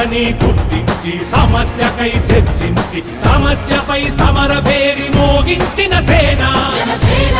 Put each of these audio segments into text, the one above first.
సమస్యని గుర్తించి సమస్యకై చర్చించి సమస్యపై సమర పేరి మోగించిన సేన. జనసేన.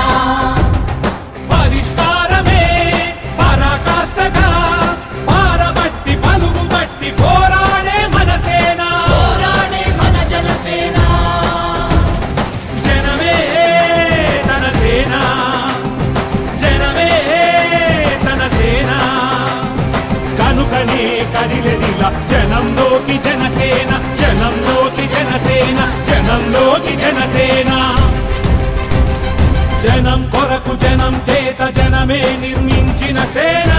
చేత జనమే నిర్మించిన సేన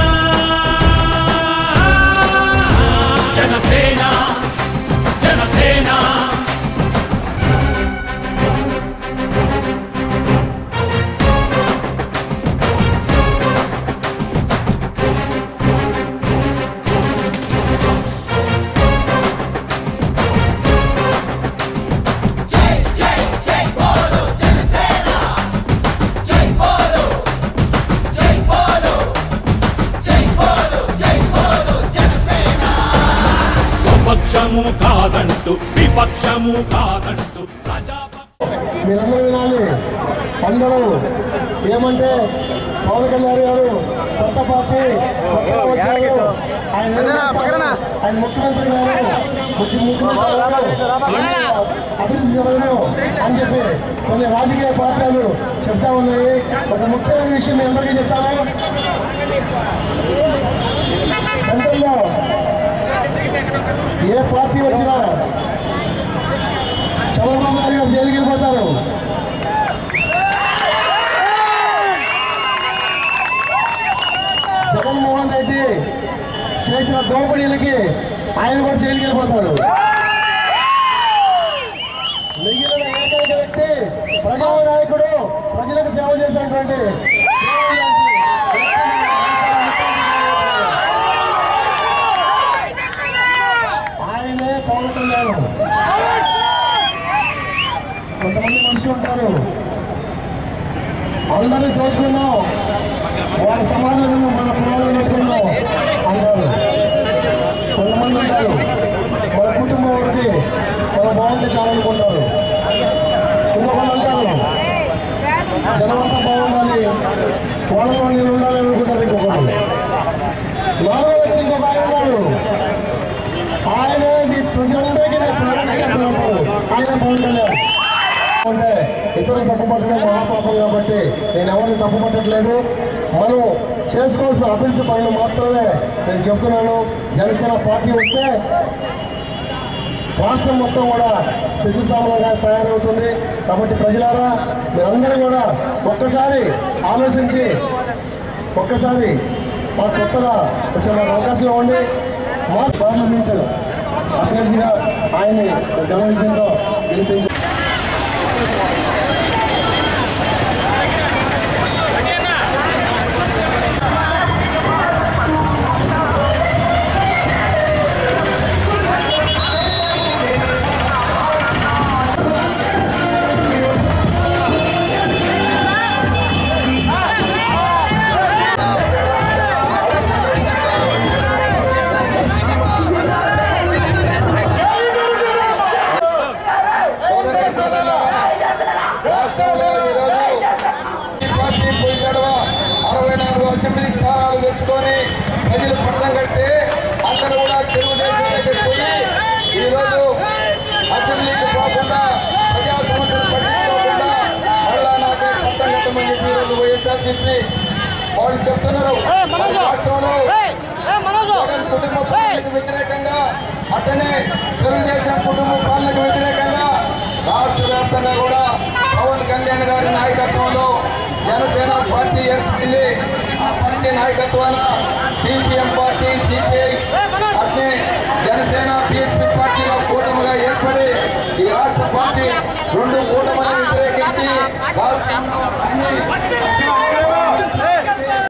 స్వపక్షము కాదంటూ విపక్షము కాదంటూ ప్రజాపక్ష మీరందరూ వినాలి. అందరూ ఏమంటే పవన్ కళ్యాణ్ గారు కొత్త పార్టీ కొత్తగా వచ్చారు. ఆయన? ఆయన ముఖ్యమంత్రి గారు ముఖ్య ముఖ్యమంత్రి గారు అభివృద్ధి జరగదు అని చెప్పి కొన్ని రాజకీయ పార్టీలు చెప్తా ఉన్నాయి. ఒక ముఖ్యమైన విషయం మీ అందరికీ చెప్తాను. ఏ పార్టీ వచ్చినా చంద్రబాబు నాయుడు గారు జైలుకి వెళ్ళిపోతారు. జగన్మోహన్ రెడ్డి చేసిన దోపిడీలకి ఆయన కూడా జైలుకి వెళ్ళిపోతారు మిగిలిన ఏకైక వ్యక్తి ప్రజానాయకుడు ప్రజలకు సేవ చేసినటువంటి ఆయనే పవన్ కళ్యాణ్ కొంతమంది మనుషులు ఉంటారు అందరినీ దోచుకున్నాం వాళ్ళ సమాజంలో మన పిల్లలు నేర్చుకున్నాం అంటారు కొంతమంది ఉంటారు. మన కుటుంబం వరకు మన బాగుంది చాలనుకుంటారు. ఇంకొకళ్ళు అంటారు జనమంతా బాగుండాలి. వాళ్ళలో నేను ఉండాలి అనుకుంటారు ఇంకొకళ్ళు. నాలుగో వ్యక్తి ఇంకొక ఆయన ఉన్నాడు. ఆయన మీ ప్రజలందరికీ ప్రకటన చేస్తున్నప్పుడు ఆయన పవన్ అంటే ఇతరులు తప్పు పట్టడం పాపం కాబట్టి నేను ఎవరిని తప్పు పట్టట్లేదు మనం చేసుకోవాల్సిన అభివృద్ధి పనులు మాత్రమే నేను చెప్తున్నాను. జనసేన పార్టీ వస్తే రాష్ట్రం మొత్తం కూడా శిశుసామలుగా తయారవుతుంది. కాబట్టి ప్రజలారా మీరందరూ కూడా ఒక్కసారి ఆలోచించి ఒక్కసారి మా కొత్తగా కొంచెం మాకు అవకాశం ఇవ్వండి. మా పార్లమెంటు అభ్యర్థిగా ఆయన్ని ఘన గెలిపించారు అసెంబ్లీ స్థానాలు తెచ్చుకొని ప్రజలు పట్టం కడితే అందరూ కూడా తెలుగుదేశం పోయి ఈరోజు అసెంబ్లీకి పోకుండా ప్రజా సమస్యలు పట్టించుకోకుండా మళ్ళా నాకే పట్టం కట్టమని చెప్పి ఈరోజు వైఎస్ఆర్సీపీ వాళ్ళు చెప్తున్నారు. రాష్ట్రంలో జగన్ కుటుంబ పాలనకు వ్యతిరేకంగా అతనే తెలుగుదేశం కుటుంబ పాలనకు వ్యతిరేకంగా రాష్ట్ర వ్యాప్తంగా కూడా పవన్ కళ్యాణ్ గారి నాయకత్వంలో జనసేన పార్టీ ఏర్పడింది. ఆ పార్టీ నాయకత్వాన సిపిఎం పార్టీ సిపిఐ అట్నే జనసేన పిఎస్పీ పార్టీలో కూటమిగా ఏర్పడి ఈ రాష్ట్ర పార్టీ రెండు కూటమిని వ్యతిరేకించి రాష్ట్రంలో అన్ని